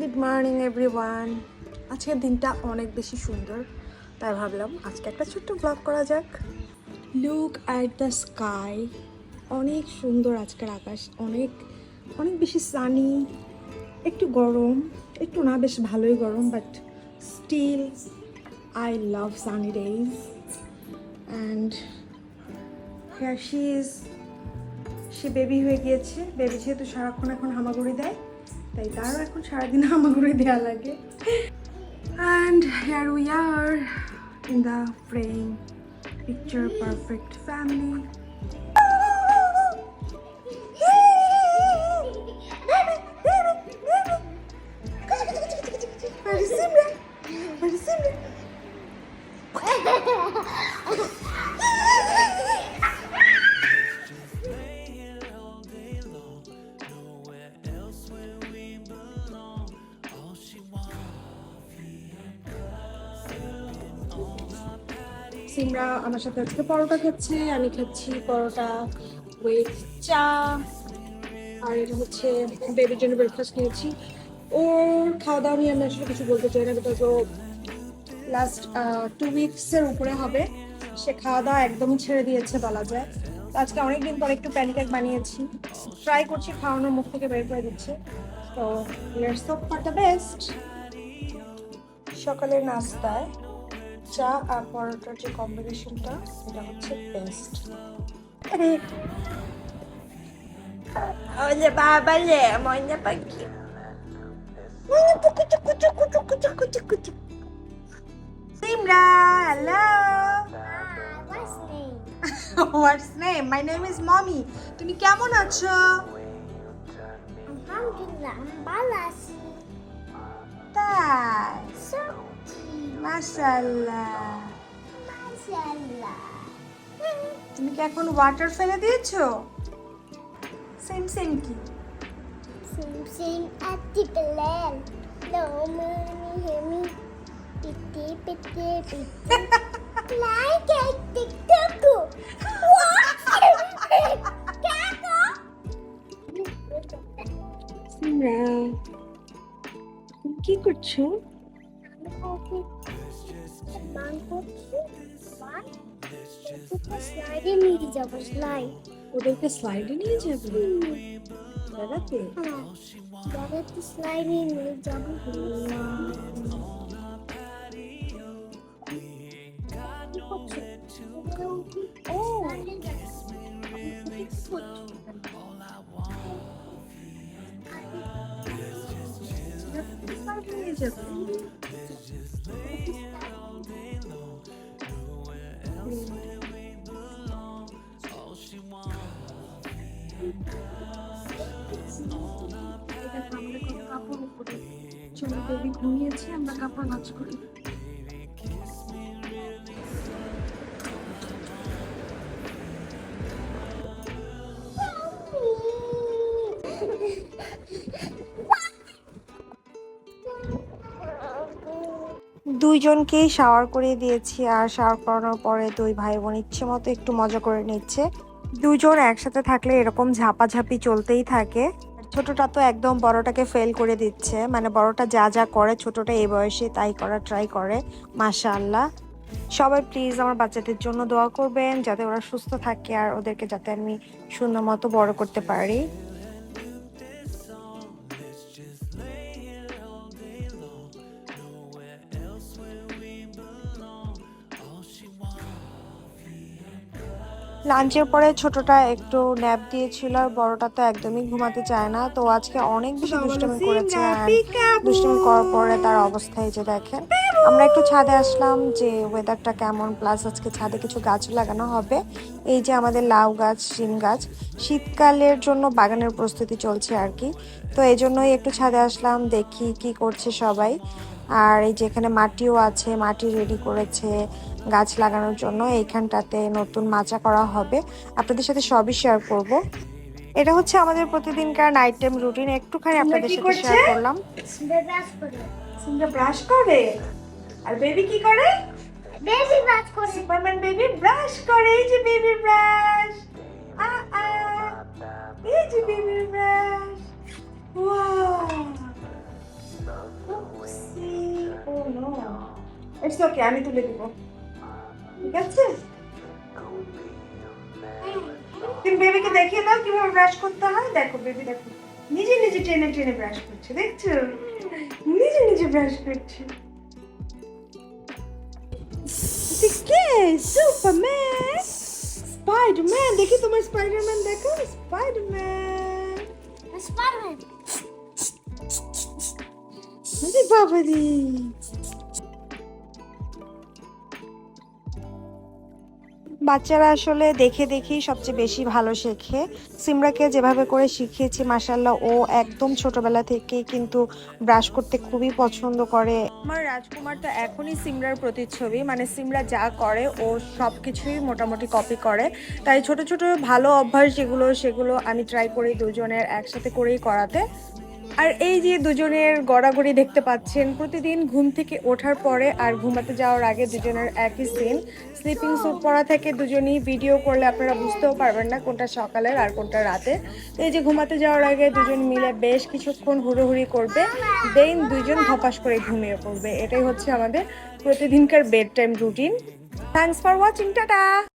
Good morning everyone আজকের দিনটা অনেক বেশি সুন্দর, তাই ভাবলাম আজকে একটা ছোট্ট ব্লগ করা যাক। লুক অ্যাট দ্য স্কাই অনেক সুন্দর আজকের আকাশ, অনেক অনেক বেশি সানি একটু গরম, একটু না বেশ ভালোই গরম but still I love sunny days and is say baby হয়ে গিয়েছে। বেবি যেহেতু সারাক্ষণ এখন হামাগুড়ি দেয় তাই তারও এখন সারাদিন হামাগুড়ি দেওয়া লাগে। And here we are in the frame picture perfect family Simra আমার সাথে আজকে পরোটা খাচ্ছে, আমি খাচ্ছি পরোটা উইথ চা, আর এটা হচ্ছে বেবির জন্য ব্রেকফাস্ট নিয়েছি। ওর খাওয়া দাওয়া নিয়ে আমি আসলে কিছু বলতে চাই না বিকজ ও লাস্ট টু উইকসের উপরে হবে। সে খাওয়া দাওয়া একদমই ছেড়ে দিয়েছে বলা যায়। আজকে অনেকদিন পর একটু প্যানিকেক বানিয়েছি। ট্রাই করছি, খাওয়ানোর মুখ থেকে বের করে দিচ্ছে। তো let's hope for the best সকালের নাস্তায় চা আর পরোটার যে কম্বিনেশনটা সেটা হচ্ছে বেস্ট তুমি কেমন আছো? আলহামদুলিল্লাহ মাশাল্লাহ তুমি কি এখন ওয়াটার ফেলে দিয়েছ? সেম সেম কি? সেম সেম আতি প্লেন লোমনি হেমি পিটি পিটি পিটি লাইক টিক টক কি করছ? আমি কফি স্লাইডে নিয়ে যাব স্লাইড ওদেরকে স্লাইডে নিয়ে যাবে বেড়াতে বেড়াতে স্লাইডে নিয়ে যাব কি করছ? ও স্লাইডে নিয়ে যাবে করি দুইজনকেই শাওয়ার করিয়ে দিয়েছি আর শাওয়ার করানোর পরে দুই ভাই বোন ইচ্ছে মতো একটু মজা করে নিচ্ছে। দুজন একসাথে থাকলে এরকম ঝাপাঝাপি চলতেই থাকে। ছোটটা তো একদম বড়টাকে ফেল করে দিচ্ছে। মানে বড়টা যা যা করে, ছোটটা এই বয়সে তাই করা ট্রাই করে। মাশাআল্লাহ। সবাই প্লিজ আমার বাচ্চাদের জন্য দোয়া করবেন, যাতে ওরা সুস্থ থাকে আর ওদেরকে যাতে আমি সুন্দর মতো বড় করতে পারি। লাঞ্চের পরে ছোটটা একটু ন্যাপ দিয়েছিল আর বড়টা তো একদমই ঘুমাতে চায় না। তো আজকে অনেক বেশি দুষ্টামি করেছে দুষ্টামি করার পরে তার অবস্থা এই যে দেখেন। আমরা একটু ছাদে আসলাম যে ওয়েদারটা কেমন প্লাস আজকে ছাদে কিছু গাছ লাগানো হবে। এই যে আমাদের লাউ গাছ শিম গাছ শীতকালের জন্য বাগানের প্রস্তুতি চলছে আর কি। তো এই জন্যই একটু ছাদে আসলাম দেখি কি করছে সবাই। আর এই যে এখানে মাটিও আছে মাটি রেডি করেছে গাছ লাগানোর জন্য। এইখানটাতে নতুন মাচা করা হবে। আপনাদের সাথে সবই শেয়ার করব। এটা হচ্ছে আমাদের প্রতিদিনকার নাইট টাইম রুটিন একটুখানি আপনাদের সাথে শেয়ার করলাম। ব্রাশ করে। ব্রাশ করে? আর বেবি কি করে? বেবি ব্রাশ করে। সুপারম্যান বেবি ব্রাশ করে। এই যে বেবি ব্রাশ আ আ। এই যে baby brush wow it's okay আমি তুলে দিব ঠিক আছে তুমি বেবিকে দেখিয়ে দাও কীভাবে ব্রাশ করতে হয় দেখো বেবি দেখো নিজে নিজে টেনে টেনে ব্রাশ করছে দেখছ নিজে নিজে ব্রাশ করছে কে সুপারম্যান স্পাইডারম্যান দেখি তোমার স্পাইডারম্যান দেখো স্পাইডারম্যান Spider-Man. আরে বাবা রে বাচ্চারা আসলে দেখে দেখেই সবচেয়ে বেশি ভালো শেখে। সিমরাকে যেভাবে করে শিখিয়েছি মাসাল্লাহ ও একদম ছোটবেলা থেকে কিন্তু ব্রাশ করতে খুবই পছন্দ করে। আমার রাজকুমারটা এখনই সিমরার প্রতিচ্ছবি মানে সিমরা যা করে, ও সব কিছুই মোটামুটি কপি করে। তাই ছোট ছোট ভালো অভ্যাস যেগুলো, সেগুলো আমি ট্রাই করি দুজনের একসাথে করেই করাতে। আর এই যে দুজনের গড়াগড়ি দেখতে পাচ্ছেন, প্রতিদিন ঘুম থেকে ওঠার পরে আর ঘুমাতে যাওয়ার আগে দুজনের একই সিন স্লিপিং স্যুট পরা থেকে দুজনেই ভিডিও করলে আপনারা বুঝতেও পারবেন না কোনটা সকালের আর কোনটা রাতে। এই যে ঘুমাতে যাওয়ার আগে দুজন মিলে বেশ কিছুক্ষণ হুড়োহুড়ি করবে দেন দুজন ধপাস করে ঘুমিয়ে পড়বে। এটাই হচ্ছে আমাদের প্রতিদিনকার bed time routine thanks for watching tata!